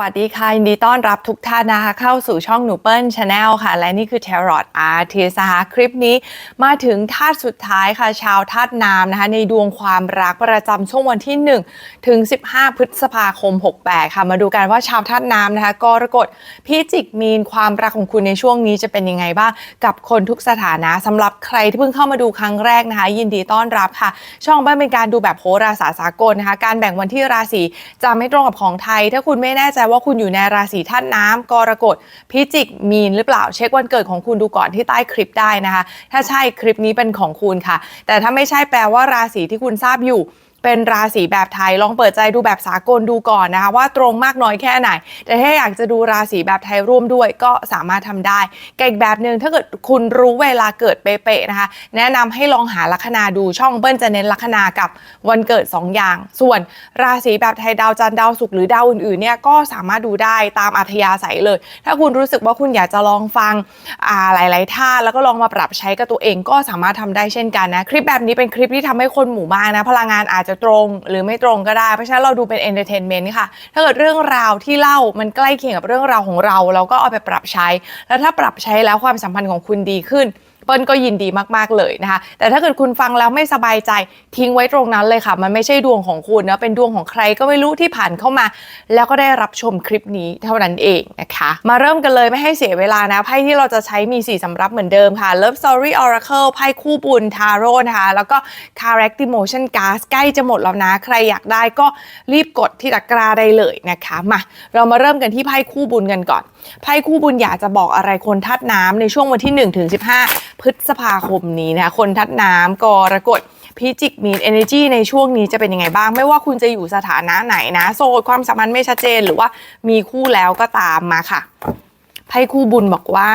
วัสดีค่ะยินดีต้อนรับทุกท่านนะคะเข้าสู่ช่องหนูเปิลชาแนลค่ะ และนี่คือ Tarot Artist นะคะคลิปนี้มาถึงธาตุสุดท้ายค่ะ ชาวธาตุน้ำนะคะ ในดวงความรักประจำช่วงวันที่ 1 ถึง 15 พฤษภาคม 68 ค่ะ มาดูกันว่าชาวธาตุน้ำนะคะกรกฎพิจิกมีนความรักของคุณในช่วงนี้จะเป็นยังไงบ้าง กับคนทุกสถานะสำหรับใครที่เพิ่งเข้ามาดูครั้งแรกนะคะ ยินดีต้อนรับค่ะ ช่องเปิ้ลเป็นการดูแบบโหราศาสตร์สากลนะคะ การแบ่งวันที่ราศีจะไม่ตรงกับของไทย ถ้าคุณไม่แน่ใจว่าคุณอยู่ในราศีท่านน้ำกรกฎพิจิกมีนหรือเปล่าเช็ควันเกิดของคุณดูก่อนที่ใต้คลิปได้นะคะ ถ้าใช่คลิปนี้เป็นของคุณค่ะ แต่ถ้าไม่ใช่แปลว่าราศีที่คุณทราบอยู่ เป็นราศีแบบไทยลองเปิดใจดูแบบสากลดูก่อนนะคะว่าตรงมากน้อยแค่ไหน แต่ถ้าอยากจะดูราศีแบบไทยร่วมด้วยก็สามารถทำได้เกับอีกแบบหนึ่งถ้าเกิดคุณรู้เวลาเกิดเป๊ะๆนะคะ แนะนำให้ลองหาลัคนาดูช่องเบิ้ลจะเน้นลัคนากับวันเกิด 2 อย่าง ส่วนราศีแบบไทยดาวจันทร์ดาวศุกร์หรือดาวอื่นๆเนี่ยก็สามารถดูได้ตามอัธยาศัยเลย ถ้าคุณรู้สึกว่าคุณอยากจะลองฟังอ่าหลายๆท่าแล้วก็ลองมาปรับใช้กับตัวเองก็สามารถทำได้เช่นกันนะคลิปแบบนี้เป็นคลิปที่ทำให้คนหมู่มากนะพลังงานอาจจะตรงหรือไม่ตรงก็ได้ เพราะฉะนั้นเราดูเป็นเอนเตอร์เทนเมนต์ค่ะ ถ้าเกิดเรื่องราวที่เล่ามันใกล้เคียงกับเรื่องราวของเรา เราก็เอาไปปรับใช้ แล้วถ้าปรับใช้แล้วความสัมพันธ์ของคุณดีขึ้น ปิ้ลก็ยินดีมากๆเลยนะคะ แต่ถ้าเกิดคุณฟังแล้วไม่สบายใจทิ้งไว้ตรงนั้นเลยค่ะ มันไม่ใช่ดวงของคุณนะเป็นดวงของใครก็ไม่รู้ที่ผ่านเข้ามา แล้วก็ได้รับชมคลิปนี้เท่านั้นเองนะคะ มาเริ่มกันเลยไม่ให้เสียเวลานะไพ่ที่เราจะใช้มี 4สำรับเหมือนเดิมค่ะ Love Story Oracle ไพ่คู่บุญ Tarot นะคะ แล้วก็ Character Motion Card ใกล้จะหมดแล้วนะ ใครอยากได้ก็รีบกดที่ตะกร้าได้เลยนะคะ มา เรามาเริ่มกันที่ไพ่คู่บุญกันก่อนไพ่คู่บุญอยากจะบอกอะไรคนทัดน้ำในช่วงวันที่1ถึง15 พฤษภาคมนี้นะคะคนทัดน้ำกรกฎพิจิกมีน energy ในช่วงนี้จะเป็นยังไงบ้าง ไม่ว่าคุณจะอยู่สถานะไหนนะ โซดความสัมพันธ์ไม่ชัดเจนหรือว่ามีคู่แล้วก็ตามมาค่ะไพ่คู่บุญบอกว่า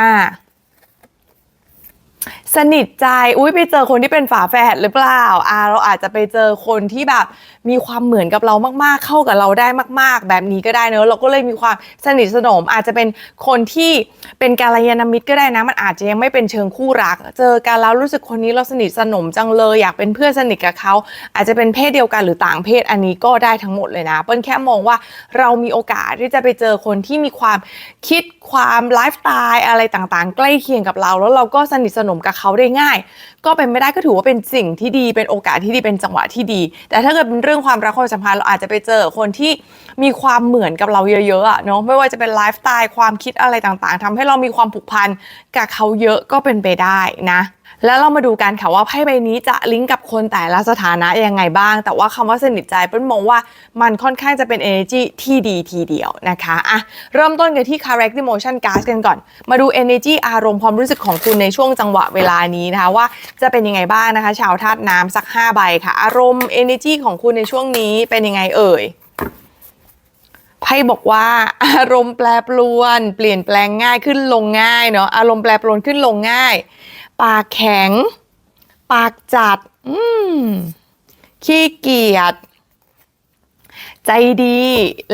สนิทใจอุ้ยไปเจอคนที่เป็นฝาแฝดหรือเปล่าอ่าเราอาจจะไปเจอคนที่แบบมีความเหมือนกับเรามากๆ เข้ากับเราได้มาก ๆ แบบนี้ก็ได้เนอะเราก็เลยมีความสนิทสนม อาจจะเป็นคนที่เป็นกาลยานมิตรก็ได้นะ มันอาจจะยังไม่เป็นเชิงคู่รัก เจอกันแล้วรู้สึกคนนี้เราสนิทสนมจังเลยอยากเป็นเพื่อนสนิทกับเขาอาจจะเป็นเพศเดียวกันหรือต่างเพศอันนี้ก็ได้ทั้งหมดเลยนะเปิ้ลแค่มองว่าเรามีโอกาสที่จะไปเจอคนที่มีความคิดความไลฟ์สไตล์อะไรต่างๆ ใกล้เคียงกับเรา แล้วเราก็สนิทสนมกับเขาได้ง่าย ก็เป็นไม่ได้ก็ถือว่าเป็นสิ่งที่ดีเป็นโอกาสที่ดีเป็นจังหวะที่ดี แต่ถ้าเกิดเป็นเรื่องความรักความสัมพันธ์เราอาจจะไปเจอคนที่มีความเหมือนกับเราเยอะๆเนาะไม่ว่าจะเป็นไลฟ์สไตล์ความคิดอะไรต่างๆทำให้เรามีความผูกพันกับเขาเยอะก็เป็นไปได้นะ แล้วเรามาดูกันค่ะว่าไพ่ใบนี้จะลิงก์กับคนแต่ละสถานะยังไงบ้าง แต่ว่าคำว่าสนิทใจเปิ้ลมองว่ามันค่อนข้างจะเป็น energy ที่ดีทีเดียวนะคะอะเริ่มต้นกันที่ character emotion card กันก่อน มาดู energy อารมณ์ความรู้สึกของคุณในช่วงจังหวะเวลานี้นะคะว่าจะเป็นยังไงบ้างนะคะ ชาวธาตุน้ำสัก 5 ใบค่ะ อารมณ์ energy ของคุณในช่วงนี้เป็นยังไงเอ่ยไพ่บอกว่าอารมณ์แปรปรวน เปลี่ยนแปลงง่ายขึ้นลงง่ายเนาะอารมณ์แปรปรวนขึ้นลงง่าย ปากแข็ง ปากจัด อืมขี้เกียจ ใจดี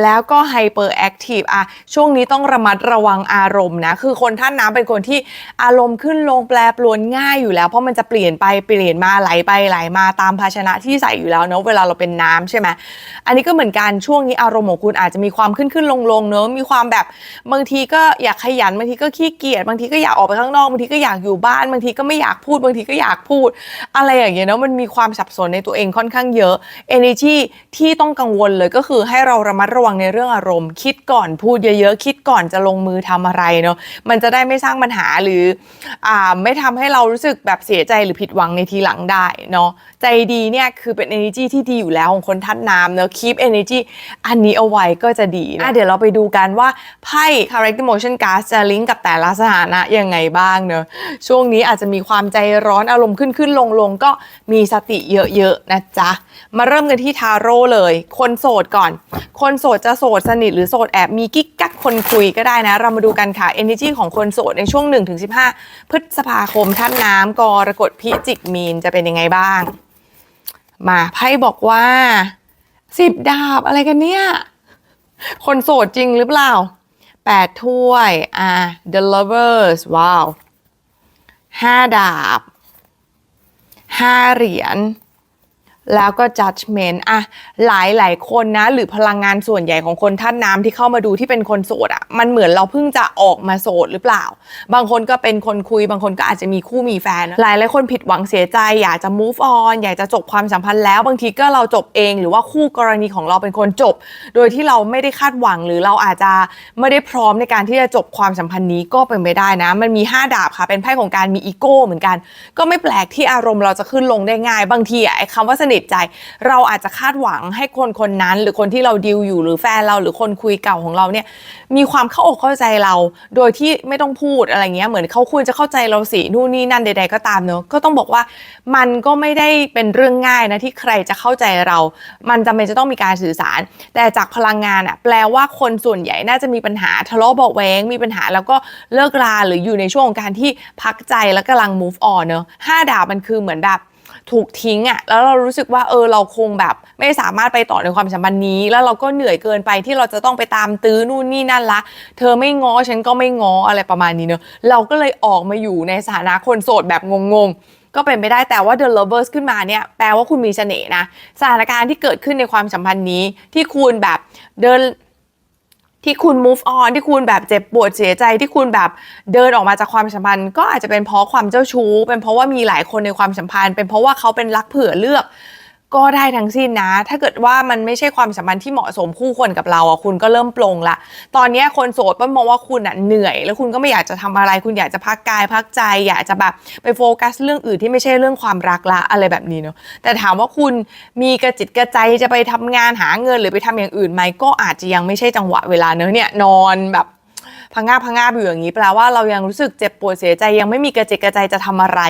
แล้วก็ไฮเปอร์แอคทีฟอะช่วงนี้ต้องระมัดระวังอารมณ์นะ คือคนท่านน้ำเป็นคนที่อารมณ์ขึ้นลงแปรปรวนง่ายอยู่แล้ว เพราะมันจะเปลี่ยนไปเปลี่ยนมาไหลไปไหลมาตามภาชนะที่ใส่อยู่แล้วเนอะเวลาเราเป็นน้ำใช่ไหมอันนี้ก็เหมือนกันช่วงนี้อารมณ์ของคุณอาจจะมีความขึ้นขึ้นลงลงเนอะมีความแบบบางทีก็อยากขยันบางทีก็ขี้เกียจบางทีก็อยากออกไปข้างนอกบางทีก็อยากอยู่บ้านบางทีก็ไม่อยากพูดบางทีก็อยากพูด อะไรอย่างเงี้ยเนอะมันมีความสับสนในตัวเองค่อนข้างเยอะ energy ที่ต้องกังวลเลยก็็คือให้เราระมัดระวังในเรื่องอารมณ์ คิดก่อนพูดเยอะๆ คิดก่อนจะลงมือทำอะไรเนาะมันจะได้ไม่สร้างปัญหาหรืออ่าไม่ทำให้เรารู้สึกแบบเสียใจหรือผิดหวังในทีหลังได้เนาะใจดีเนี่ยคือเป็น energy ที่ดีอยู่แล้วของคนทัดน้ำเนาะ keep energy อันนี้เอาไว้ก็จะดีนะะเดี๋ยวเราไปดูกันว่าไพ่ character motion card จะลิงก์กับแต่ละสถานะยังไงบ้างเนาะช่วงนี้อาจจะมีความใจร้อนอารมณ์ขึ้นขึ้นลงลงก็มีสติเยอะๆนะจ๊ะมาเริ่มกันที่ทาโร่เลย คนโสดก่อน คนโสดจะโสดสนิทหรือโสดแอบมีกิ๊กกักคนคุยก็ได้นะ เรามาดูกันค่ะ energy ของคนโสดในช่วง 1-15 พฤษภาคมท่านน้ำกรกฎพิจิกมีนจะเป็นยังไงบ้าง มาไพ่บอกว่าสิบดาบอะไรกันเนี่ย คนโสดจริงหรือเปล่าแปดถ้วย อ่า the lovers ว้าวห้าดาบห้าเหรียญ แล้วก็ judgment อะหลายหลายคนนะ หรือพลังงานส่วนใหญ่ของคนท่านน้ำที่เข้ามาดูที่เป็นคนโสดอะมันเหมือนเราเพิ่งจะออกมาโสดหรือเปล่า บางคนก็เป็นคนคุย บางคนก็อาจจะมีคู่มีแฟน หลายหลายคนผิดหวังเสียใจ อยากจะ move on อยากจะจบความสัมพันธ์แล้ว บางทีก็เราจบเอง หรือว่าคู่กรณีของเราเป็นคนจบ โดยที่เราไม่ได้คาดหวังหรือเราอาจจะไม่ได้พร้อมในการที่จะจบความสัมพันธ์นี้ก็เป็นไปได้นะ มันมี 5 ดาบค่ะเป็นไพ่ของการมีอีโก้เหมือนกัน ก็ไม่แปลกที่อารมณ์เราจะขึ้นลงได้ง่าย บางทีอะไอ้คำว่าสนิทใจ เราอาจจะคาดหวังให้คนคนนั้น หรือคนที่เราดิวอยู่หรือแฟนเราหรือคนคุยเก่าของเราเนี่ยมีความเข้าอกเข้าใจเรา โดยที่ไม่ต้องพูดอะไรเงี้ยเหมือนเขาควรจะเข้าใจเราสินู่นนี่นั่นใด ๆ ก็ตามเนอะก็ต้องบอกว่ามันก็ไม่ได้เป็นเรื่องง่ายนะที่ใครจะเข้าใจเรา มันจำเป็นจะต้องมีการสื่อสาร แต่จากพลังงานอะแปลว่าคนส่วนใหญ่น่าจะมีปัญหาทะเลาะเบาแวงมีปัญหาแล้วก็เลิกราหรืออยู่ในช่วงของการที่พักใจแล้วกำลัง move on เนอะห้าดาบมันคือเหมือนแบบ ถูกทิ้งอะ่ะแล้วเรารู้สึกว่าเออเราคงแบบไม่สามารถไปต่อในความสัมพันธ์นี้ แล้วเราก็เหนื่อยเกินไปที่เราจะต้องไปตามตื้อนู่นนี่นั่นละ เธอไม่ง้อฉันก็ไม่ง้ออะไรประมาณนี้เนอะเราก็เลยออกมาอยู่ในสถานะคนโสดแบบงงๆ ก็เป็นไปได้แต่ว่า The Lovers ขึ้นมาเนี่ยแปลว่าคุณมีเสน่ห์นะสถานการณ์ที่เกิดขึ้นในความสัมพันธ์นี้ที่คุณแบบเดิน ที่คุณ move on ที่คุณแบบเจ็บปวดเสียใจที่คุณแบบเดินออกมาจากความสัมพันธ์ ก็อาจจะเป็นเพราะความเจ้าชู้ เป็นเพราะว่ามีหลายคนในความสัมพันธ์ เป็นเพราะว่าเขาเป็นรักเผื่อเลือก ก็ได้ทั้งสิ้นนะ ถ้าเกิดว่ามันไม่ใช่ความสัมพันธ์ที่เหมาะสมคู่ควรกับเราอะคุณก็เริ่มปลงละ ตอนนี้คนโสดป้นมองว่าคุณอะเหนื่อย แล้วคุณก็ไม่อยากจะทำอะไร คุณอยากจะพักกายพักใจ อยากจะแบบไปโฟกัสเรื่องอื่นที่ไม่ใช่เรื่องความรักละอะไรแบบนี้เนาะ แต่ถามว่าคุณมีกระจิตกระใจจะไปทำงานหาเงินหรือไปทำอย่างอื่นไหมก็อาจจะยังไม่ใช่จังหวะเวลาเนอะเนี่ยนอนแบบ พังงาบพังงาบอยู่อย่างนี้แปลว่าเรายังรู้สึกเจ็บปวดเสียใจยังไม่มีกระจิตกระใจจะทำอะไร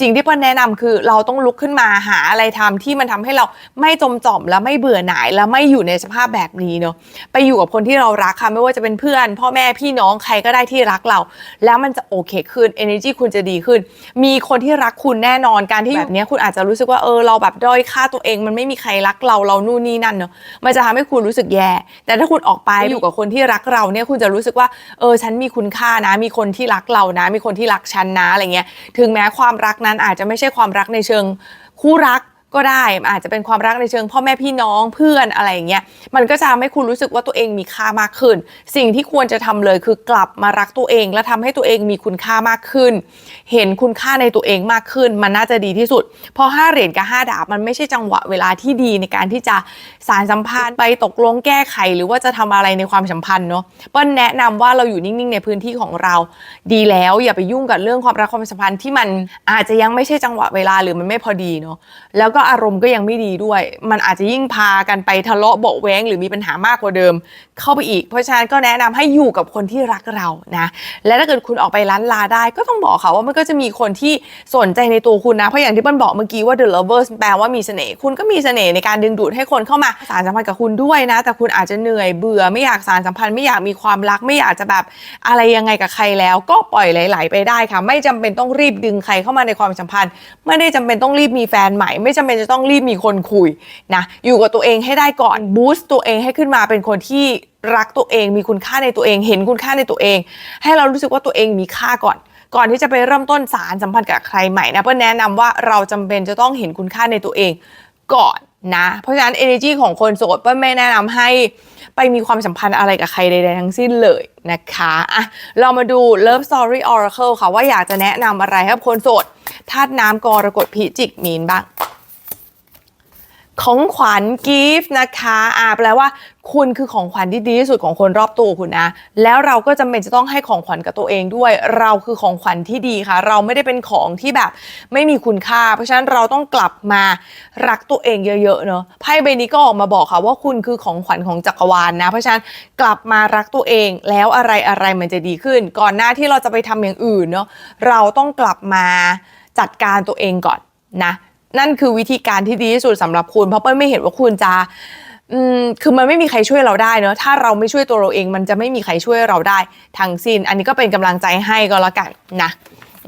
สิ่งที่เปิ้ลแนะนำคือเราต้องลุกขึ้นมาหาอะไรทำที่มันทำให้เราไม่จมจ่อมและไม่เบื่อหน่ายและไม่อยู่ในสภาพแบบนี้เนาะไปอยู่กับคนที่เรารักค่ะไม่ว่าจะเป็นเพื่อน พ่อแม่พี่น้องใครก็ได้ที่รักเรา แล้วมันจะโอเคขึ้น energy คุณจะดีขึ้น มีคนที่รักคุณแน่นอนการที่แบบเนี้ยคุณอาจจะรู้สึกว่าเออเราแบบด้อยค่าตัวเอง มันไม่มีใครรักเราเรานู่นนี่นั่นเนาะมันจะทำให้คุณรู้สึกแย่ แต่ถ้าคุณออกไปอยู่กับคนที่รักเราเนี่ยคุณจะรู้สึกว่าเอออฉันมีคุณค่านะ มีคนที่รักเรานะ มีคนที่รักฉันนะอะไรเงี้ยถึงแม้ความรักนั้นอาจจะไม่ใช่ความรักในเชิงคู่รัก ก็ได้อาจจะเป็นความรักในเชิงพ่อแม่พี่น้องเพื่อนอะไรอย่างเงี้ยมันก็จะทำให้คุณรู้สึกว่าตัวเองมีค่ามากขึ้น สิ่งที่ควรจะทำเลยคือกลับมารักตัวเอง และทำให้ตัวเองมีคุณค่ามากขึ้น เห็นคุณค่าในตัวเองมากขึ้น มันน่าจะดีที่สุด เพราะห้าเหรียญกับห้าดาบมันไม่ใช่จังหวะเวลาที่ดีในการที่จะสารสัมพันธ์ไปตกลงแก้ไข หรือว่าจะทำอะไรในความสัมพันธ์เนาะเปิ้ลแนะนำว่าเราอยู่นิ่งๆ ในพื้นที่ของเรา ดีแล้วอย่าไปยุ่งกับเรื่องความรักความสัมพันธ์ที่มันอาจจะยังไม่ใช่จังหวะเวลาหรือมันไม่พอดีเนาะแล้วก็อารมณ์ก็ยังไม่ดีด้วย มันอาจจะยิ่งพากันไปทะเลาะเบาแว้งหรือมีปัญหามากกว่าเดิม เข้าไปอีก เพราะฉะนั้นก็แนะนำให้อยู่กับคนที่รักเรานะ และถ้าเกิดคุณออกไปล้านลาได้ก็ต้องบอกค่ะว่ามันก็จะมีคนที่สนใจในตัวคุณนะ เพราะอย่างที่เปิ้ลบอกเมื่อกี้ว่า the lovers แปลว่ามีเสน่ห์ คุณก็มีเสน่ห์ในการดึงดูดให้คนเข้ามาสารสัมพันธ์กับคุณด้วยนะ แต่คุณอาจจะเหนื่อยเบื่อไม่อยากสารสัมพันธ์ไม่อยากมีความรักไม่อยากจะแบบอะไรยังไงกับใครแล้ว ก็ปล่อยไหลๆไปได้ค่ะ ไม่จำเป็นต้องรีบดึงใครเข้ามาในความสัมพันธ์ ไม่ได้จำเป็นต้องรีบมีแฟนใหม่ไม่จำเป็นจะต้องรีบมีคนคุยนะอยู่กับตัวเองให้ได้ก่อนบูสต์ตัวเองให้ขึ้นมาเป็นคนที่รักตัวเอง มีคุณค่าในตัวเอง เห็นคุณค่าในตัวเอง ให้เรารู้สึกว่าตัวเองมีค่าก่อน ก่อนที่จะไปเริ่มต้นสารสัมพันธ์กับใครใหม่นะเพื่อแนะนำว่าเราจำเป็นจะต้องเห็นคุณค่าในตัวเองก่อนนะ เพราะฉะนั้น energy ของคนโสดเปิ้ลไม่แนะนำให้ไปมีความสัมพันธ์อะไรกับใครใดๆทั้งสิ้นเลยนะคะอะเรามาดู Love Story Oracle ค่ะว่าอยากจะแนะนำอะไรให้กับคนโสดธาตุน้ำกรกฎพิจิกมีนบ้าง ของขวัญกิฟต์นะคะอ่าแปลว่า คุณคือของขวัญที่ดีที่สุดของคนรอบตัวคุณนะ แล้วเราก็จำเป็นจะต้องให้ของขวัญกับตัวเองด้วย เราคือของขวัญที่ดีค่ะ เราไม่ได้เป็นของที่แบบไม่มีคุณค่า เพราะฉะนั้นเราต้องกลับมารักตัวเองเยอะๆเนอะไพ่ใบนี้ก็ออกมาบอกค่ะว่าคุณคือของขวัญของจักรวาลนะ เพราะฉะนั้นกลับมารักตัวเอง แล้วอะไรอะไรมันจะดีขึ้น ก่อนหน้าที่เราจะไปทำอย่างอื่นเนาะเราต้องกลับมาจัดการตัวเองก่อนนะ นั่นคือวิธีการที่ดีที่สุดสำหรับคุณ เพราะเปิ้ลไม่เห็นว่าคุณจะอืมคือมันไม่มีใครช่วยเราได้เนอะถ้าเราไม่ช่วยตัวเราเอง มันจะไม่มีใครช่วยเราได้ทั้งสิ้น อันนี้ก็เป็นกำลังใจให้ก็แล้วกันนะ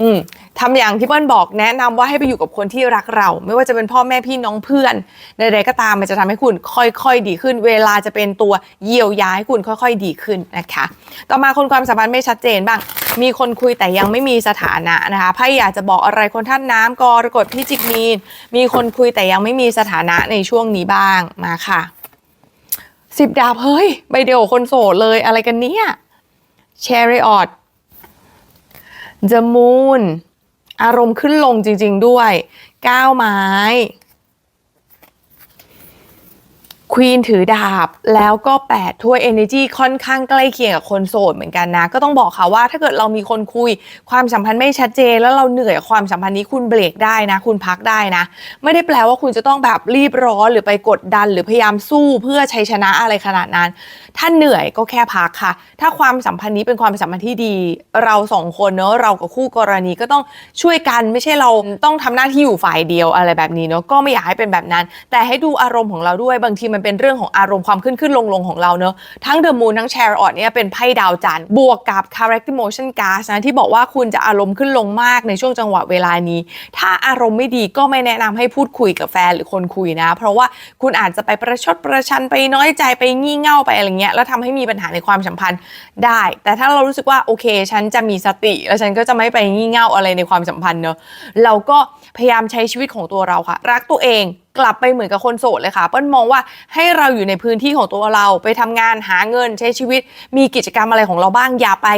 อืม ทำอย่างที่เปิ้ลบอกแนะนำว่าให้ไปอยู่กับคนที่รักเรา ไม่ว่าจะเป็นพ่อแม่พี่น้องเพื่อนใดๆก็ตามมันจะทำให้คุณค่อยๆ ดีขึ้น เวลาจะเป็นตัวเยียวยาให้คุณค่อยๆ ดีขึ้นนะคะ ต่อมาคนความสัมพันธ์ไม่ชัดเจนบ้าง มีคนคุยแต่ยังไม่มีสถานะนะคะไพ่อยากจะบอกอะไรคนท่านน้ำกรกฎพิจิกมีน มีคนคุยแต่ยังไม่มีสถานะในช่วงนี้บ้างมาค่ะสิบดาบเฮ้ยใบเดียวคนโสดเลยอะไรกันเนี่ย Chariot The Moon อารมณ์ขึ้นลงจริง ๆ ด้วย ก้าวไม้ ควีนถือดาบแล้วก็แปดถ้วย Energy ค่อนข้างใกล้เคียงกับคนโสดเหมือนกันนะ ก็ต้องบอกค่ะว่าถ้าเกิดเรามีคนคุยความสัมพันธ์ไม่ชัดเจน แล้วเราเหนื่อยความสัมพันธ์นี้คุณเบรกได้นะ คุณพักได้นะ ไม่ได้แปลว่าคุณจะต้องแบบรีบร้อนหรือไปกดดัน หรือพยายามสู้เพื่อชัยชนะอะไรขนาดนั้น ถ้าเหนื่อยก็แค่พักค่ะ ถ้าความสัมพันธ์นี้เป็นความสัมพันธ์ที่ดี เราสองคนเนอะเรากับคู่กรณีก็ต้องช่วยกันไม่ใช่เราต้องทำหน้าที่อยู่ฝ่ายเดียวอะไรแบบนี้เนอะก็ไม่อยากให้เป็นแบบนั้น แต่ให้ดูอารมณ์ของเราด้วยบางทีมันเป็นเรื่องของอารมณ์ความขึ้นขึ้นลงลงของเราเนอะทั้ง The Moon ทั้ง Chariot เนี่ยเป็นไพ่ดาวจันทร์บวกกับ Character Motion Gas นะที่บอกว่าคุณจะอารมณ์ขึ้นลงมากในช่วงจังหวะเวลานี้ ถ้าอารมณ์ไม่ดีก็ไม่แนะนำให้พูดคุยกับแฟนหรือคนคุยนะ เพราะว่าคุณอาจจะไปประชดประชันไปน้อยใจไปงี่เง่าไปอะไรเงี้ยแล้วทำให้มีปัญหาในความสัมพันธ์ได้ แต่ถ้าเรารู้สึกว่าโอเค ฉันจะมีสติ แล้วฉันก็จะไม่ไปงี่เง่าอะไรในความสัมพันธ์เนอะเราก็พยายามใช้ชีวิตของตัวเราค่ะ รักตัวเอง กลับไปเหมือนกับคนโสดเลยค่ะ เปิ้ลมองว่าให้เราอยู่ในพื้นที่ของตัวเราไปทำงานหาเงินใช้ชีวิต มีกิจกรรมอะไรของเราบ้างอย่าไป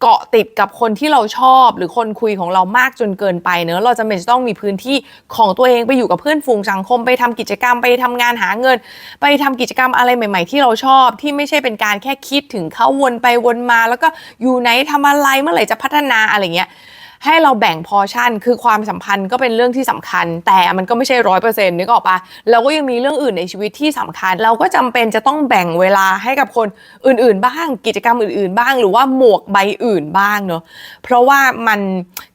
เกาะติดกับคนที่เราชอบ หรือคนคุยของเรามากจนเกินไปเนอะเราจะเป็นจะต้องมีพื้นที่ของตัวเองไปอยู่กับเพื่อนฝูงสังคม ไปทำกิจกรรมไปทำงานหาเงิน ไปทำกิจกรรมอะไรใหม่ ๆ ที่เราชอบ ที่ไม่ใช่เป็นการแค่คิดถึงเขาวนไปวนมา แล้วก็อยู่ไหนทำอะไรเมื่อไหร่จะพัฒนาอะไรเงี้ย ให้เราแบ่งพอชั่น คือความสัมพันธ์ก็เป็นเรื่องที่สำคัญ แต่มันก็ไม่ใช่ร้อยเปอร์เซ็นต์นึกออกปะเราก็ยังมีเรื่องอื่นในชีวิตที่สำคัญ เราก็จำเป็นจะต้องแบ่งเวลาให้กับคนอื่น ๆ บ้างกิจกรรมอื่น ๆ บ้าง หรือว่าหมวกใบอื่นบ้างเนอะเพราะว่ามัน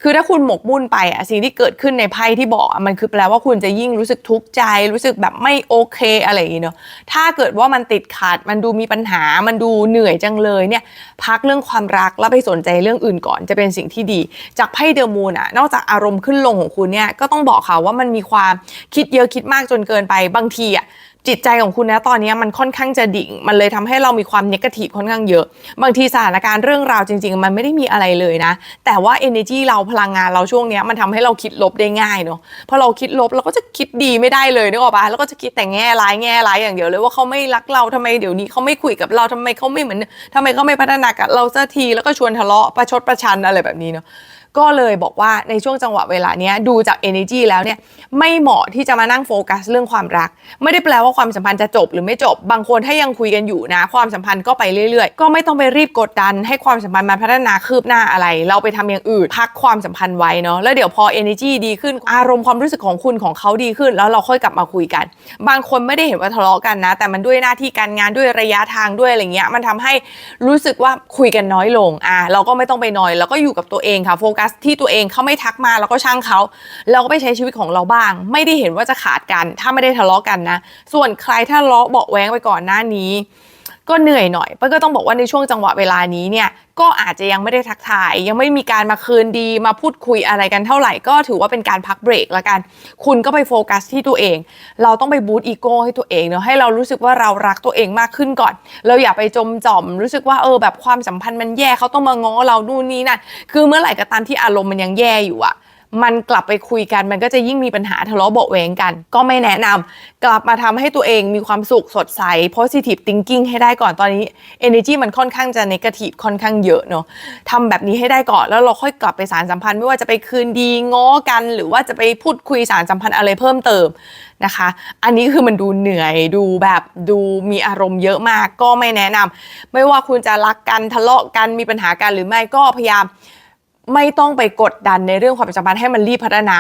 คือถ้าคุณหมกมุ่นไปอะสิ่งที่เกิดขึ้นในไพ่ที่บอกมันคือแปลว่าคุณจะยิ่งรู้สึกทุกข์ใจ รู้สึกแบบไม่โอเคอะไรอย่างเงี้เนอะถ้าเกิดว่ามันติดขัดมันดูมีปัญหามันดูเหนื่อยจังเลยเนี่ยพักเรื่องความรักแล้วไปสนใจเรื่องอื่นก่อนจะเป็นสิ่งที่ดีจากไพ่เดอะมูนอะนอกจากอารมณ์ขึ้นลงของคุณเนี่ยก็ต้องบอกค่ะว่ามันมีความคิดเยอะคิดมากจนเกินไปบางทีอะจิตใจของคุณนะตอนนี้มันค่อนข้างจะดิ่ง มันเลยทำให้เรามีความเนกาทีฟค่อนข้างเยอะ บางทีสถานการณ์เรื่องราวจริง ๆ มันไม่ได้มีอะไรเลยนะ แต่ว่า energy เราพลังงานเราช่วงเนี้ยมันทำให้เราคิดลบได้ง่ายเนาะพอเราคิดลบเราก็จะคิดดีไม่ได้เลยนึกออกปะแล้วก็จะคิดแต่แง่ร้ายแง่ร้ายอย่างเดียวเลยว่าเขาไม่รักเราทำไมเดี๋ยวนี้เขาไม่คุยกับเราทำไมเขาไม่เหมือนทำไมเขาไม่พัฒนากับเราสักทีแล้วก็ชวนทะเลาะประชดประชันอะไรแบบนี้เนาะ ก็เลยบอกว่าในช่วงจังหวะเวลาเนี้ยดูจาก energy แล้วเนี่ยไม่เหมาะที่จะมานั่งโฟกัสเรื่องความรัก ไม่ได้แปลว่าความสัมพันธ์จะจบหรือไม่จบ บางคนถ้ายังคุยกันอยู่นะ ความสัมพันธ์ก็ไปเรื่อยๆ ก็ไม่ต้องไปรีบกดดัน ให้ความสัมพันธ์มันพัฒนาคืบหน้าอะไร เราไปทำอย่างอื่นพักความสัมพันธ์ไว้เนาะแล้วเดี๋ยวพอ energy ดีขึ้นอารมณ์ความรู้สึกของคุณของเขาดีขึ้น แล้วเราค่อยกลับมาคุยกัน บางคนไม่ได้เห็นว่าทะเลาะกันนะ แต่มันด้วยหน้าที่การงานด้วยระยะทางด้วยอะไรเงี้ยมันทำให้รู้สึกว่าคุยกันน้อยลงอะเราก็ไม่ต้องไปนอยเราก็อยู่กับตัวเองค่ะโฟกัสที่ตัวเองเขาไม่ทักมาเราก็ช่างเขาเราก็ไปใช้ชีวิตของเราบ้าง ไม่ได้เห็นว่าจะขาดกัน ถ้าไม่ได้ทะเลาะกันนะ ส่วนใครถ้าเลาะเบาะแว้งไปก่อนหน้านี้ ก็เหนื่อยหน่อยเป้ยก็ต้องบอกว่าในช่วงจังหวะเวลานี้เนี่ยก็อาจจะยังไม่ได้ทักทาย ยังไม่มีการมาคืนดีมาพูดคุยอะไรกันเท่าไหร่ ก็ถือว่าเป็นการพักเบรกละกัน คุณก็ไปโฟกัสที่ตัวเอง เราต้องไปบูตอีโก้ให้ตัวเองเนาะให้เรารู้สึกว่าเรารักตัวเองมากขึ้นก่อน เราอย่าไปจมจ่อมรู้สึกว่าเออแบบความสัมพันธ์มันแย่เขาต้องมาง้อเรานู่นนี่นั่นคือเมื่อไหร่ก็ตามที่อารมณ์มันยังแย่อยู่อะ มันกลับไปคุยกันมันก็จะยิ่งมีปัญหาทะเลาะเบาะแวงกัน ก็ไม่แนะนำกลับมาทำให้ตัวเองมีความสุขสดใส positive thinking ให้ได้ก่อนตอนนี้ energy มันค่อนข้างจะ negative ค่อนข้างเยอะเนาะทำแบบนี้ให้ได้ก่อนแล้วเราค่อยกลับไปสารสัมพันธ์ไม่ว่าจะไปคืนดีง้อกัน หรือว่าจะไปพูดคุยสารสัมพันธ์อะไรเพิ่มเติมนะคะ อันนี้คือมันดูเหนื่อยดูแบบดูมีอารมณ์เยอะมากก็ไม่แนะนำไม่ว่าคุณจะรักกันทะเลาะกันมีปัญหากันหรือไม่ก็พยายาม ไม่ต้องไปกดดันในเรื่องความสัมพันธ์ให้มันรีบพัฒนา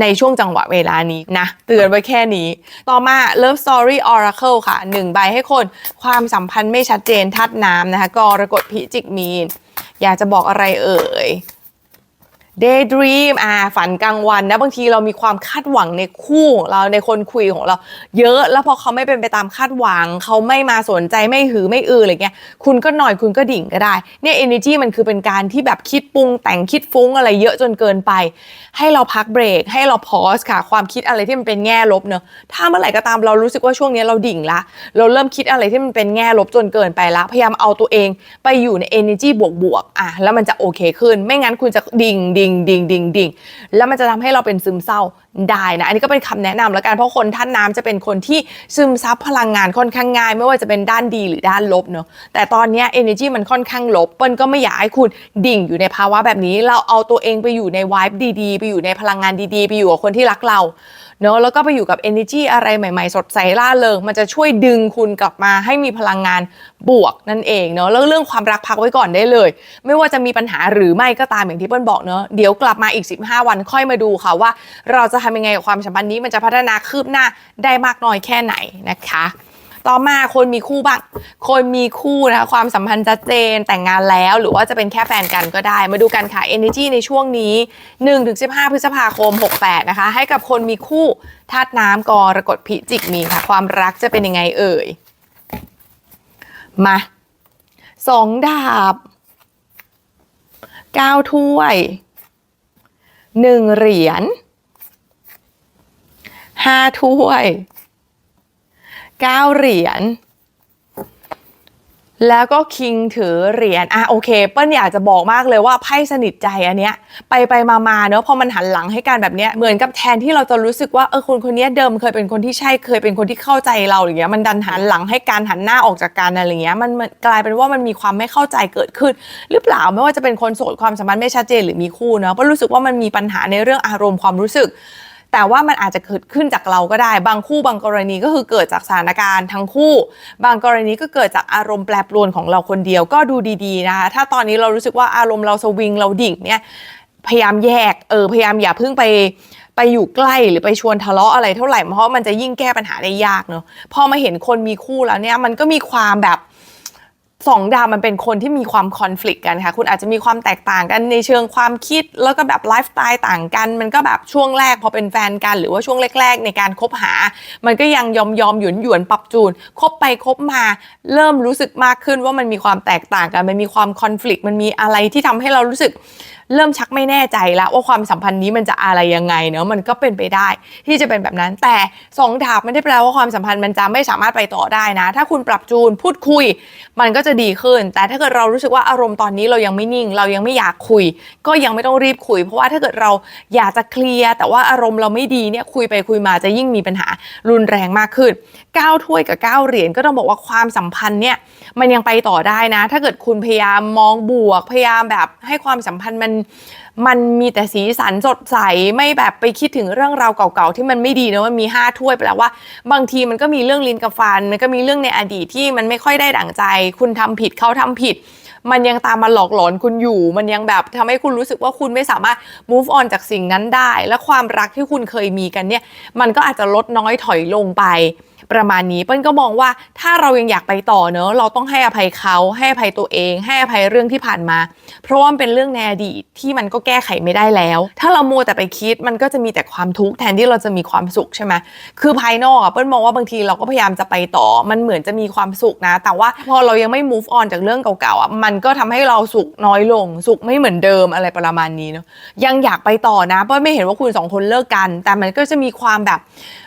ในช่วงจังหวะเวลานี้นะ เตือนไว้แค่นี้ ต่อมา Love Story Oracle ค่ะหนึ่งใบให้คนความสัมพันธ์ไม่ชัดเจนทัดน้ำนะคะกรกฎพิจิกมีน อยากจะบอกอะไรเอ่ย daydream อ่าฝันกลางวันนะบางทีเรามีความคาดหวังในคู่ของเราในคนคุยของเรา เยอะแล้วพอเขาไม่เป็นไปตามคาดหวัง เขาไม่มาสนใจไม่หือไม่อืออะไรเงี้ยคุณก็หน่อยคุณก็ดิ่งก็ได้เนี่ย energy มันคือเป็นการที่แบบคิดปรุงแต่งคิดฟุ้งอะไรเยอะจนเกินไป ให้เราพักเบรก ให้เราพอสค่ะ ความคิดอะไรที่มันเป็นแง่ลบเนอะถ้าเมื่อไหร่ก็ตามเรารู้สึกว่าช่วงนี้เราดิ่งละ เราเริ่มคิดอะไรที่มันเป็นแง่ลบจนเกินไปละพยายามเอาตัวเองไปอยู่ใน energy บวกบวกๆอะแล้วมันจะโอเคขึ้น ไม่งั้นคุณจะดิ่งดิ่งดิ่งดิ่งดิ่งแล้วมันจะทำให้เราเป็นซึมเศร้าได้นะ อันนี้ก็เป็นคำแนะนำแล้วกันเพราะคนท่านน้ำจะเป็นคนที่ซึมซับพลังงานค่อนข้างง่าย ไม่ว่าจะเป็นด้านดีหรือด้านลบเนอะแต่ตอนนี้ energy มันค่อนข้างลบเปิ้ลก็ไม่อยากให้คุณดิ่งอยู่ในภาวะแบบนี้ เราเอาตัวเองไปอยู่ในวายดีๆ ไปอยู่ในพลังงานดีๆ ไปอยู่กับคนที่รักเรา เนาะแล้วก็ไปอยู่กับ energy อะไรใหม่ๆ สดใสล่าเริงมันจะช่วยดึงคุณกลับมาให้มีพลังงานบวกนั่นเองเนาะแล้วเรื่องความรักพักไว้ก่อนได้เลย ไม่ว่าจะมีปัญหาหรือไม่ก็ตามอย่างที่เปิ้ลบอกเนาะเดี๋ยวกลับมาอีก 15 วันค่อยมาดูค่ะว่า เราจะทำยังไงกับความสัมพันธ์นี้มันจะพัฒนาคืบหน้าได้มากน้อยแค่ไหนนะคะ ต่อมาคนมีคู่บ้าง คนมีคู่นะคะความสัมพันธ์ชัดเจนแต่งงานแล้ว หรือว่าจะเป็นแค่แฟนกันก็ได้ มาดูกันค่ะ energy ในช่วงนี้ 1-15 พฤษภาคม 68 นะคะ ให้กับคนมีคู่ธาตุน้ำกรกฎพิจิกมีค่ะ ความรักจะเป็นยังไงเอ่ย มาสองดาบเก้าถ้วยหนึ่งเหรียญห้าถ้วย เก้าเหรียญแล้วก็คิงถือเหรียญ อะโอเค เปิ้ลอยากจะบอกมากเลยว่าไพ่สนิทใจอันเนี้ย ไปไปมามาเนอะพอมันหันหลังให้การแบบเนี้ยเหมือนกับแทนที่เราจะรู้สึกว่าเออคนคนนี้เดิมเคยเป็นคนที่ใช่เคยเป็นคนที่เข้าใจเราอย่างเงี้ยมันดันหันหลังให้การหันหน้าออกจากกันอะไรเงี้ยมันมันกลายเป็นว่ามันมีความไม่เข้าใจเกิดขึ้น หรือเปล่าไม่ว่าจะเป็นคนโสดความสัมพันธ์ไม่ชัดเจนหรือมีคู่เนอะเปิ้ลรู้สึกว่ามันมีปัญหาในเรื่องอารมณ์ความรู้สึก แต่ว่ามันอาจจะเกิดขึ้นจากเราก็ได้ บางคู่บางกรณีก็คือเกิดจากสถานการณ์ทั้งคู่ บางกรณีก็เกิดจากอารมณ์แปรปรวนของเราคนเดียวก็ดูดีๆนะคะถ้าตอนนี้เรารู้สึกว่าอารมณ์เราสวิงเราดิ่งเนี่ยพยายามแยกเออพยายามอย่าเพิ่งไปไปอยู่ใกล้หรือไปชวนทะเลาะอะไรเท่าไหร่เพราะมันจะยิ่งแก้ปัญหาได้ยากเนอะพอมาเห็นคนมีคู่แล้วเนี่ยมันก็มีความแบบ สองดาวมันเป็นคนที่มีความคอน FLICT กันค่ะ คุณอาจจะมีความแตกต่างกันในเชิงความคิด แล้วก็แบบไลฟ์สไตล์ต่างกัน มันก็แบบช่วงแรกพอเป็นแฟนกัน หรือว่าช่วงแรก ๆ ในการคบหา มันก็ยังยอมยอมหยวนหยวนปรับจูนคบไปคบมา เริ่มรู้สึกมากขึ้นว่ามันมีความแตกต่างกัน มันมีความคอน FLICT มันมีอะไรที่ทำให้เรารู้สึก เริ่มชักไม่แน่ใจแล้วว่าความสัมพันธ์นี้มันจะอะไรยังไงเนาะมันก็เป็นไปได้ ที่จะเป็นแบบนั้น แต่สองดาบไม่ได้แปลว่าความสัมพันธ์มันจะไม่สามารถไปต่อได้นะ ถ้าคุณปรับจูนพูดคุย มันก็จะดีขึ้น แต่ถ้าเกิดเรารู้สึกว่าอารมณ์ตอนนี้เรายังไม่นิ่ง เรายังไม่อยากคุย ก็ยังไม่ต้องรีบคุย เพราะว่าถ้าเกิดเราอยากจะเคลียร์แต่ว่าอารมณ์เราไม่ดีเนี่ยคุยไปคุยมาจะยิ่งมีปัญหารุนแรงมากขึ้นก้าวถ้วยกับก้าวเหรียญก็ต้องบอกว่าความสัมพันธ์เนี่ยมันยังไปต่อได้นะ ถ้าเกิดคุณพยายามมองบวก พยายามแบบให้ความสัมพันธ์มันมันมีแต่สีสันสดใสไม่แบบไปคิดถึงเรื่องราวเก่าๆที่มันไม่ดีนะมันมีห้าถ้วยไปแล้วว่า บางทีมันก็มีเรื่องลิ้นกับฟัน มันก็มีเรื่องในอดีตที่มันไม่ค่อยได้ดั่งใจ คุณทำผิดเขาทำผิด มันยังตามมาหลอกหลอนคุณอยู่ มันยังแบบทำให้คุณรู้สึกว่าคุณไม่สามารถ move on จากสิ่งนั้นได้ และความรักที่คุณเคยมีกันเนี่ย มันก็อาจจะลดน้อยถอยลงไป ประมาณนี้เปิ้ลก็มองว่าถ้าเรายังอยากไปต่อเนอะเราต้องให้อภัยเขาให้อภัยตัวเอง ให้อภัยเรื่องที่ผ่านมา เพราะว่ามันเป็นเรื่องในอดีตที่มันก็แก้ไขไม่ได้แล้ว ถ้าเรามัวแต่ไปคิดมันก็จะมีแต่ความทุกข์แทนที่เราจะมีความสุขใช่ไหมคือภายนอกอะเปิ้ลมองว่าบางทีเราก็พยายามจะไปต่อ มันเหมือนจะมีความสุขนะ แต่ว่าพอเรายังไม่ move on จากเรื่องเก่าๆอะมันก็ทำให้เราสุขน้อยลง สุขไม่เหมือนเดิมอะไรประมาณนี้เนาะยังอยากไปต่อนะเปิ้ลไม่เห็นว่าคุณสองคนเลิกกัน แต่มันก็จะมีความแบบ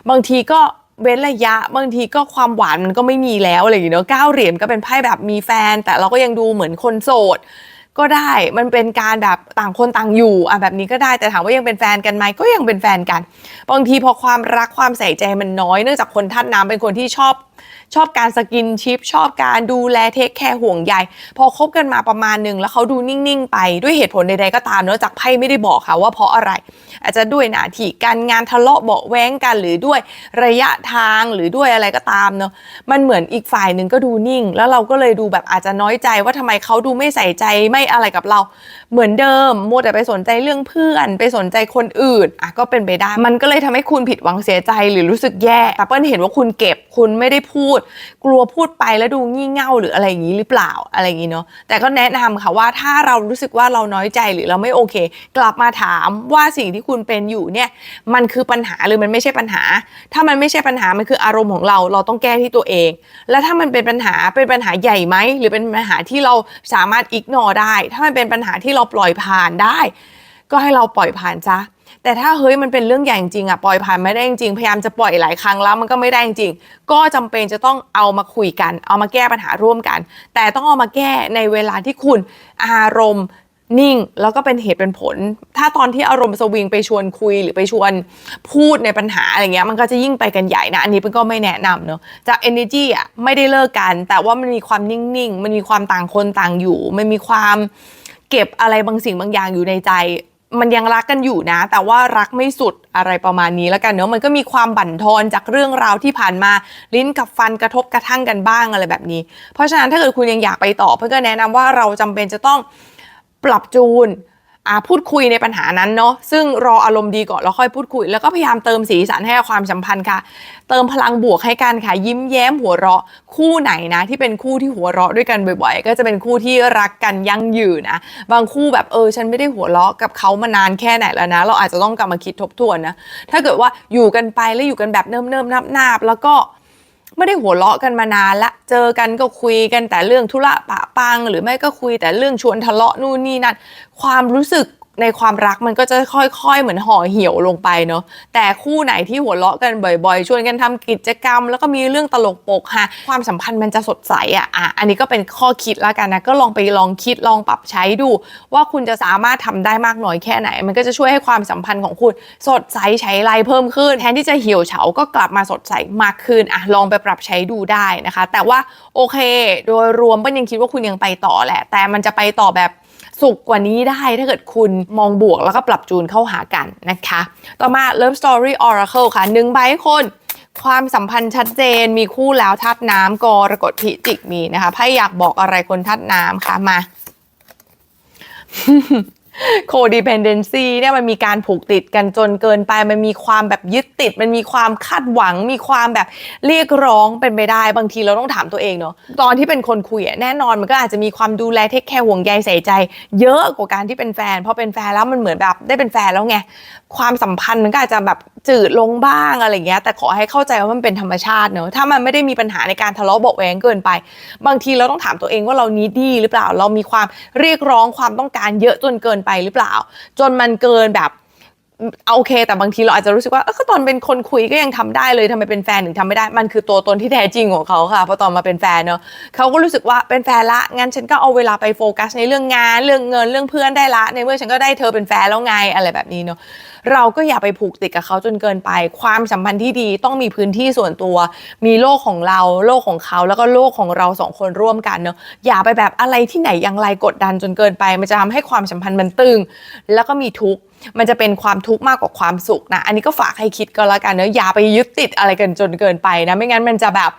บางทีก็ เว้นระยะบางทีก็ความหวานมันก็ไม่มีแล้วอะไรอย่างเงี้ยเก้าเหรียญก็เป็นไพ่แบบมีแฟน แต่เราก็ยังดูเหมือนคนโสด ก็ได้มันเป็นการแบบต่างคนต่างอยู่อะแบบนี้ก็ได้แต่ถามว่ายังเป็นแฟนกันไหมก็ยังเป็นแฟนกัน บางทีพอความรักความใส่ใจมันน้อยเนื่องจากคนท่านน้ำเป็นคนที่ชอบชอบการสกินชิป ชอบการดูแลเทคแคร์ห่วงใยพอคบกันมาประมาณหนึ่งแล้วเขาดูนิ่ง ๆ ไปด้วยเหตุผลใด ๆ ก็ตามเนอะจากไพ่ไม่ได้บอกค่ะว่าเพราะอะไร อาจจะด้วยหน้าที่การงานทะเลาะเบาแว้งกัน หรือด้วยระยะทางหรือด้วยอะไรก็ตามเนอะมันเหมือนอีกฝ่ายหนึ่งก็ดูนิ่ง แล้วเราก็เลยดูแบบอาจจะน้อยใจว่าทำไมเขาดูไม่ใส่ใจไม่อะไรกับเรา เหมือนเดิมมัวแต่ไปสนใจเรื่องเพื่อน ไปสนใจคนอื่นอะก็เป็นไปได้ มันก็เลยทำให้คุณผิดหวังเสียใจหรือรู้สึกแย่ แต่เปิ้ลเห็นว่าคุณเก็บคุณไม่ได้พูด กลัวพูดไปแล้วดูงี่เง่าหรืออะไรอย่างนี้หรือเปล่าอะไรอย่างนี้เนาะแต่ก็แนะนำค่ะว่าถ้าเรารู้สึกว่าเราน้อยใจหรือเราไม่โอเค กลับมาถามว่าสิ่งที่คุณเป็นอยู่เนี่ยมันคือปัญหาหรือมันไม่ใช่ปัญหา ถ้ามันไม่ใช่ปัญหามันคืออารมณ์ของเราเราต้องแก้ที่ตัวเอง แล้วถ้ามันเป็นปัญหาเป็นปัญหาใหญ่ไหมหรือเป็นปัญหาที่เราสามารถอิกนอได้ ถ้ามันเป็นปัญหาที่เราปล่อยผ่านได้ ก็ให้เราปล่อยผ่านซะแต่ถ้าเฮ้ยมันเป็นเรื่องใหญ่จริงอะปล่อยผ่านไม่ได้จริงพยายามจะปล่อยหลายครั้งแล้วมันก็ไม่ได้จริงก็จำเป็นจะต้องเอามาคุยกัน เอามาแก้ปัญหาร่วมกัน แต่ต้องเอามาแก้ในเวลาที่คุณอารมณ์นิ่งแล้วก็เป็นเหตุเป็นผล ถ้าตอนที่อารมณ์สวิงไปชวนคุยหรือไปชวนพูดในปัญหาอะไรเงี้ยมันก็จะยิ่งไปกันใหญ่นะ อันนี้เป็นก็ไม่แนะนำเนอะจาก energy อะไม่ได้เลิกกัน แต่ว่ามันมีความนิ่งๆ มันมีความต่างคนต่างอยู่ มันมีความ เก็บอะไรบางสิ่งบางอย่างอยู่ในใจ มันยังรักกันอยู่นะ แต่ว่ารักไม่สุดอะไรประมาณนี้แล้วกันเนาะมันก็มีความบั่นทอนจากเรื่องราวที่ผ่านมาลิ้นกับฟันกระทบกระทั่งกันบ้างอะไรแบบนี้ เพราะฉะนั้นถ้าเกิดคุณยังอยากไปต่อเพื่อนก็แนะนำว่าเราจำเป็นจะต้องปรับจูน พูดคุยในปัญหานั้นเนาะซึ่งรออารมณ์ดีก่อนแล้วค่อยพูดคุย แล้วก็พยายามเติมสีสันให้ความสัมพันธ์ค่ะ เติมพลังบวกให้กันค่ะยิ้มแย้มหัวเราะคู่ไหนนะ ที่เป็นคู่ที่หัวเราะด้วยกันบ่อยๆ ก็จะเป็นคู่ที่รักกันยั่งยืนนะบางคู่แบบเออฉันไม่ได้หัวเราะกับเขามานานแค่ไหนแล้วนะ เราอาจจะต้องกลับมาคิดทบทวนนะถ้าเกิดว่าอยู่กันไปแล้วอยู่กันแบบเนิ่มๆนาบๆแล้วก็ ไม่ได้หัวเราะกันมานานละ เจอกันก็คุยกันแต่เรื่องธุระปะปัง หรือไม่ก็คุยแต่เรื่องชวนทะเลาะนู่นนี่นั่น ความรู้สึก ในความรักมันก็จะค่อยๆ เหมือนห่อเหี่ยวลงไปเนาะแต่คู่ไหนที่หัวเราะกันบ่อยๆ ชวนกันทำกิจกรรม แล้วก็มีเรื่องตลกปกฮะความสัมพันธ์มันจะสดใสอะอะอันนี้ก็เป็นข้อคิดแล้วกันนะก็ลองไปลองคิดลองปรับใช้ดู ว่าคุณจะสามารถทำได้มากน้อยแค่ไหน มันก็จะช่วยให้ความสัมพันธ์ของคุณสดใสใช้ไรเพิ่มขึ้น แทนที่จะเหี่ยวเฉาก็กลับมาสดใสมากขึ้นอะลองไปปรับใช้ดูได้นะคะ แต่ว่าโอเค โดยรวมเปิ้ลยังคิดว่าคุณยังไปต่อแหละ แต่มันจะไปต่อแบบ สุขกว่านี้ได้ถ้าเกิดคุณมองบวกแล้วก็ปรับจูนเข้าหากันนะคะ ต่อมา Love Story Oracle ค่ะหนึ่งใบให้คนความสัมพันธ์ชัดเจนมีคู่แล้วทัดน้ำกรกฎพิจิกมีนะคะไพ่อยากบอกอะไรคนทัดน้ำคะมา codependency เนี่ยมันมีการผูกติดกันจนเกินไป มันมีความแบบยึดติด มันมีความคาดหวัง มีความแบบเรียกร้องเป็นไปได้ บางทีเราต้องถามตัวเองเนาะ ตอนที่เป็นคนคุยอะแน่นอนมันก็อาจจะมีความดูแลเทคแคร์ห่วงใยใส่ใจ เยอะกว่าการที่เป็นแฟนพอเป็นแฟนแล้วมันเหมือนแบบได้เป็นแฟนแล้วไง ความสัมพันธ์มันก็อาจจะแบบจืดลงบ้างอะไรเงี้ย แต่ขอให้เข้าใจว่ามันเป็นธรรมชาติเนอะถ้ามันไม่ได้มีปัญหาในการทะเลาะเบาะแว้งเกินไป บางทีเราต้องถามตัวเองว่าเรานี้ดีหรือเปล่า เรามีความเรียกร้องความต้องการเยอะจนเกินไปหรือเปล่า จนมันเกินแบบ เอาโอเค แต่บางทีเราอาจจะรู้สึกว่าเออก็ตอนเป็นคนคุยก็ยังทำได้เลยทำไมเป็นแฟนถึงทำไม่ได้ มันคือตัวตนที่แท้จริงของเขาค่ะพอตอนมาเป็นแฟนเนอะเขาก็รู้สึกว่าเป็นแฟนละงั้นฉันก็เอาเวลาไปโฟกัสในเรื่องงาน เรื่องเงินเรื่องเพื่อนได้ละ ในเมื่อฉันก็ได้เธอเป็นแฟนแล้วไงอะไรแบบนี้เนอะเราก็อย่าไปผูกติดกับเขาจนเกินไป ความสัมพันธ์ที่ดีต้องมีพื้นที่ส่วนตัว มีโลกของเราโลกของเขาแล้วก็โลกของเราสองคนร่วมกันเนอะอย่าไปแบบอะไรที่ไหนอย่างไรกดดันจนเกินไป มันจะทำให้ความสัมพันธ์มันตึง แล้วก็มีทุกข์ มันจะเป็นความทุกข์มากกว่าความสุขนะ อันนี้ก็ฝากให้คิดก็แล้วกันเนอะอย่าไปยึดติดอะไรกันจนเกินไปนะ ไม่งั้นมันจะแบบ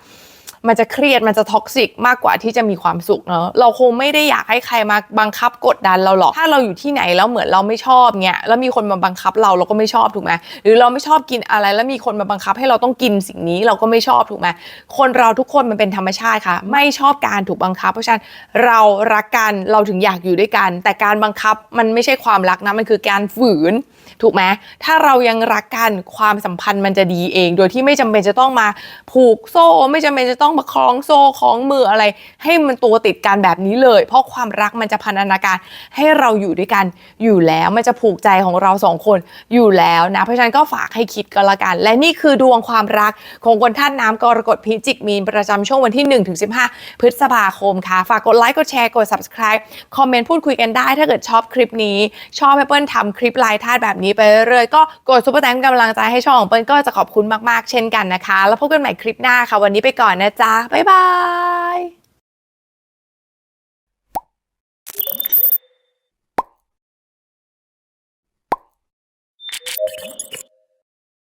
มันจะเครียดมันจะท็อกซิกมากกว่าที่จะมีความสุขเนอะเราคงไม่ได้อยากให้ใครมาบังคับกดดันเราหรอก ถ้าเราอยู่ที่ไหนแล้วเหมือนเราไม่ชอบเงี้ยแล้วมีคนมาบังคับเราเราก็ไม่ชอบถูกไหมหรือเราไม่ชอบกินอะไร แล้วมีคนมาบังคับให้เราต้องกินสิ่งนี้เราก็ไม่ชอบถูกไหมคนเราทุกคนมันเป็นธรรมชาติค่ะ ไม่ชอบการถูกบังคับ เพราะฉะนั้นเรารักกันเราถึงอยากอยู่ด้วยกัน แต่การบังคับมันไม่ใช่ความรักนะมันคือการฝืนถูกไหมถ้าเรายังรักกันความสัมพันธ์มันจะดีเอง โดยที่ไม่จำเป็นจะต้องมาผูกโซ่ ไม่จำเป็นจะต้องมาคล้องโซ่คล้องมืออะไร ให้มันตัวติดกันแบบนี้เลย เพราะความรักมันจะพันธนาการให้เราอยู่ด้วยกันอยู่แล้วมันจะผูกใจของเราสองคนอยู่แล้วนะ เพราะฉะนั้นก็ฝากให้คิดก็แล้วกัน และนี่คือดวงความรักของคนท่านน้ำกรกฎพิจิกมีนประจำช่วงวันที่1ถึง15 พฤษภาคมค่ะ ฝากกดไลค์กดแชร์กด subscribe คอมเมนต์พูดคุยกันได้ถ้าเกิดชอบคลิปนี้ ชอบให้เปิ้ลทำคลิปลายธาตุแบบนี้ไปเรื่อยๆก็กดซุปเปอร์แตงกำลังใจให้ช่องของเปิ้ลก็จะขอบคุณมากๆ เช่นกันนะคะ แล้วพบกันใหม่คลิปหน้าค่ะวันนี้ไปก่อนนะจ๊ะบ๊ายบาย